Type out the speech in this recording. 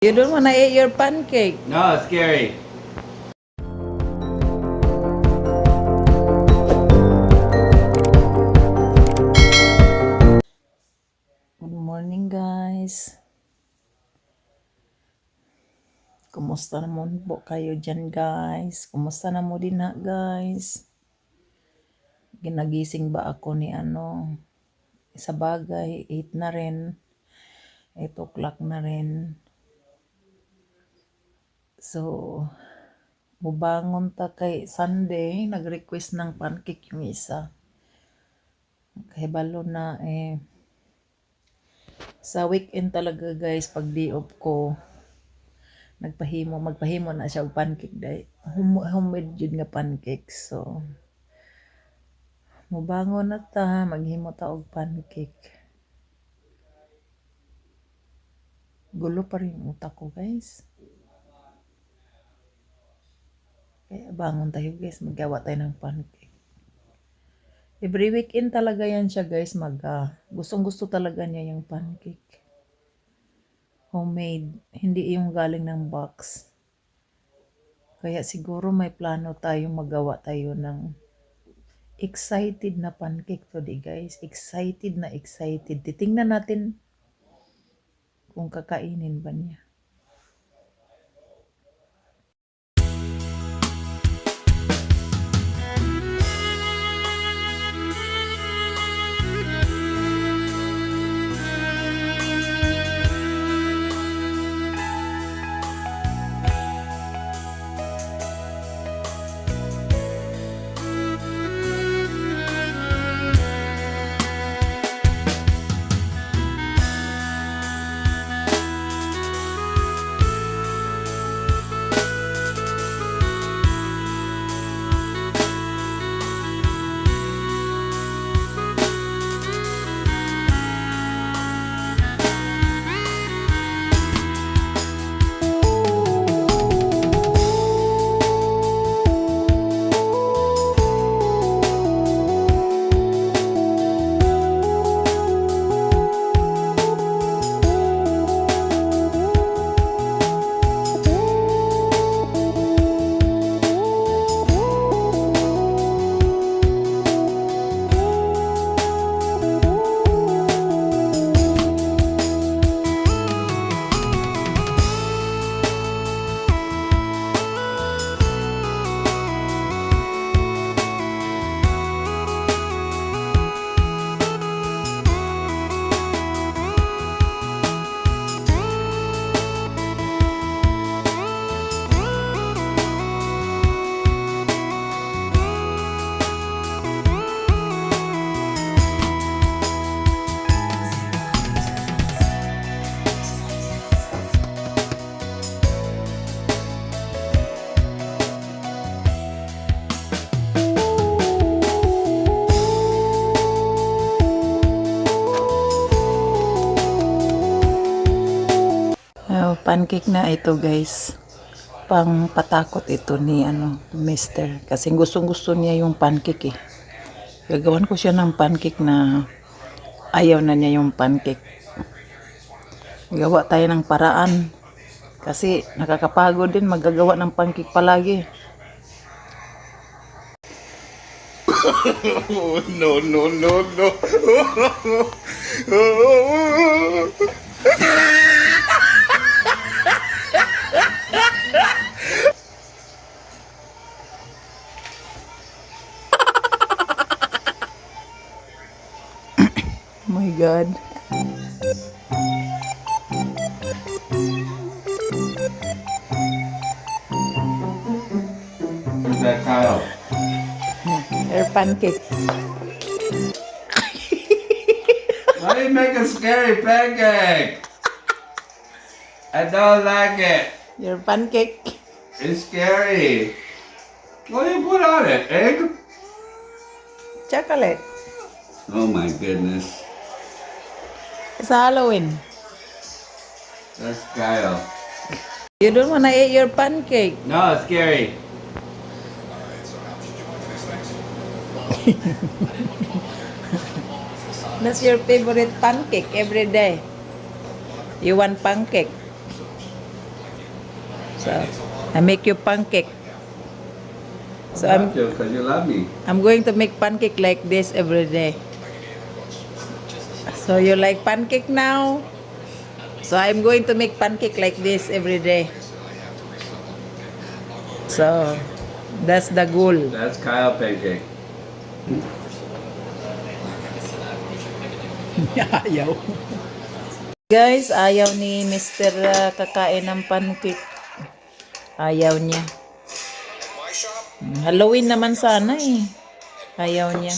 You don't wanna eat your pancake. No, it's scary. Good morning, guys. Kumusta naman po kayo dyan, guys? Kumusta na mo din ha, guys? Ginagising ba ako ni ano? Sa bagay, 8 na rin. 8 o'clock na rin. So, bubangon ta kay Sunday, nag-request ng pancake yung isa. Kay na eh, sa weekend talaga guys, pag day off ko, nagpahimo, magpahimo na siya og pancake day. Hum homemade yun nga pancake. So, mubangon na ta, maghimo ta og pancake. Gulo pa rin utak ko guys. Kaya bangon tayo guys, magawa tayo ng pancake. Every weekend talaga yan siya guys, mag ah, gustong gusto talaga niya yung pancake. Homemade, hindi yung galing ng box. Kaya siguro may plano tayong magawa tayo ng excited na pancake today guys. Excited na excited. Titingnan natin kung kakainin ba niya. Pancake na ito guys. Pang patakot ito ni ano, mister. Kasi gustong gusto niya yung pancake eh. Gagawan ko siya ng pancake na ayaw na niya yung pancake. Gawa tayo ng paraan. Kasi nakakapagod din magagawa ng pancake palagi. Oh, no, no, no, no. My God. Who's that Kyle? Air pancake. Why do you make a scary pancake? I don't like it. Your pancake. It's scary. What do you put on it? Egg? Chocolate. Oh my goodness. Sa Halloween. That's Kyle. You don't wanna eat your pancake. No, it's scary. That's your favorite pancake every day. You want pancake? So, I make you pancake. So I'm because you love me. I'm going to make pancake like this every day. So you like pancake now? So I'm going to make pancake like this every day. So that's the goal. That's Kyle pancake. ayaw. Guys, ayaw ni Mr. uh, kakain ng pancake. Ayaw niya. Hmm, Halloween naman sana eh. Ayaw niya.